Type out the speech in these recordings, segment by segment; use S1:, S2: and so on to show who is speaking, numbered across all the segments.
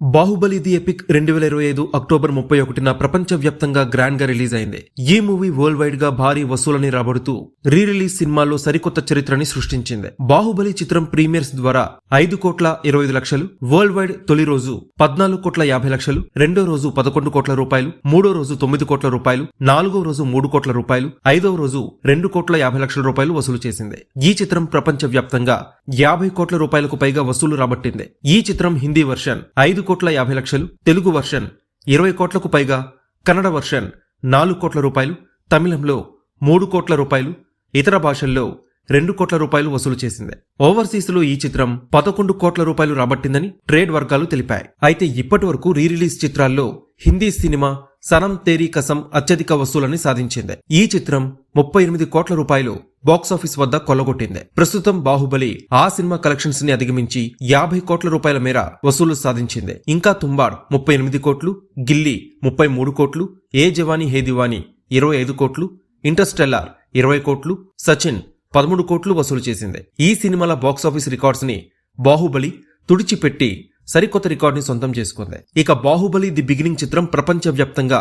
S1: Baahubali the epic రెండు వేల ఇరవై ఐదు అక్టోబర్ ముప్పై ఒకటిన ప్రపంచవ్యాప్తంగా గ్రాండ్గా రిలీజ్ అయింది ఈ మూవీ వరల్డ్ వైడ్గా భారీ వసూలని రాబడుతూ రీ రిలీజ్ సినిమాల్లో సరికొత్త చరిత్రని సృష్టించింది. బాహుబలి చిత్రం ప్రీమియర్స్ ద్వారా ఐదు కోట్ల ఇరవై ఐదు లక్షలు వరల్డ్ వైడ్ తొలి రోజు పద్నాలుగు కోట్ల యాభై లక్షలు రెండో రోజు పదకొండు కోట్ల రూపాయలు మూడో రోజు తొమ్మిది కోట్ల రూపాయలు నాలుగో రోజు మూడు కోట్ల రూపాయలు ఐదో రోజు రెండు కోట్ల యాభై లక్షల రూపాయలు వసూలు చేసింది. ఈ చిత్రం ప్రపంచవ్యాప్తంగా యాభై కోట్ల రూపాయలకు పైగా వసూలు రాబట్టింది. ఈ చిత్రం హిందీ వర్షన్ ఐదు కోట్ల యాభై లక్షలు తెలుగు వర్షన్ ఇరవై కోట్లకు పైగా కన్నడ వర్షన్ నాలుగు కోట్ల రూపాయలు తమిళంలో మూడు కోట్ల రూపాయలు ఇతర భాషల్లో రెండు కోట్ల రూపాయలు వసూలు చేసింది. ఓవర్సీస్లో ఈ చిత్రం పదకొండు కోట్ల రూపాయలు రాబట్టిందని ట్రేడ్ వర్గాలు తెలిపాయి. అయితే ఇప్పటి వరకు రీ రిలీజ్ చిత్రాల్లో హిందీ సినిమా సనం తేరీ కసం అత్యధిక వసూలని సాధించింది. ఈ చిత్రం ముప్పై ఎనిమిది కోట్ల రూపాయలు బాక్సాఫీస్ వద్ద కొల్లగొట్టింది. ప్రస్తుతం బాహుబలి ఆ సినిమా కలెక్షన్స్ని అధిగమించి యాభై కోట్ల రూపాయల మేర వసూలు సాధించింది. ఇంకా తుంబాడ్ ముప్పై ఎనిమిది కోట్లు గిల్లీ ముప్పై మూడు కోట్లు ఏ జవానీ హే దివానీ ఇరవై ఐదు కోట్లు ఇంటర్స్టెల్లార్ ఇరవై కోట్లు సచిన్ పదమూడు కోట్లు వసూలు చేసింది. ఈ సినిమాల బాక్సాఫీస్ రికార్డ్స్ని బాహుబలి తుడిచిపెట్టి సరికొత్త రికార్డుని సొంతం చేసుకుంది. ఇక బాహుబలి ది బిగినింగ్ చిత్రం ప్రపంచవ్యాప్తంగా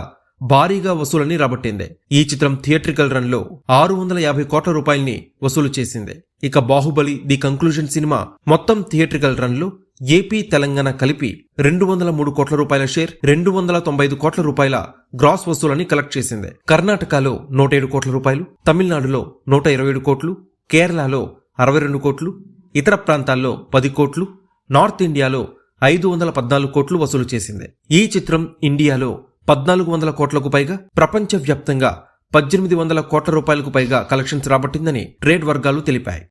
S1: భారీగా వసూలని రాబట్టింది. ఈ చిత్రం థియేట్రికల్ రన్లో ఆరు వందల యాభై కోట్ల రూపాయల్ని వసూలు చేసింది. ఇక బాహుబలి ది కంక్లూజన్ సినిమా మొత్తం థియేట్రికల్ రన్లో ఏపీ తెలంగాణ కలిపి రెండు వందల మూడు కోట్ల రూపాయల షేర్ రెండు వందల తొంభై ఐదు కోట్ల రూపాయల గ్రాస్ వసూలని కలెక్ట్ చేసింది. కర్ణాటకలో నూట ఏడు కోట్ల రూపాయలు తమిళనాడులో నూట ఇరవై ఏడు కోట్లు కేరళలో అరవై రెండు కోట్లు ఇతర ప్రాంతాల్లో పది కోట్లు నార్త్ ఇండియాలో ఐదు వందల పద్నాలుగు కోట్లు వసూలు చేసింది. ఈ చిత్రం ఇండియాలో పద్నాలుగు వందల కోట్లకు పైగా ప్రపంచవ్యాప్తంగా పద్దెనిమిది వందల కోట్ల రూపాయలకు పైగా కలెక్షన్స్ రాబట్టిందని ట్రేడ్ వర్గాలు తెలిపాయి.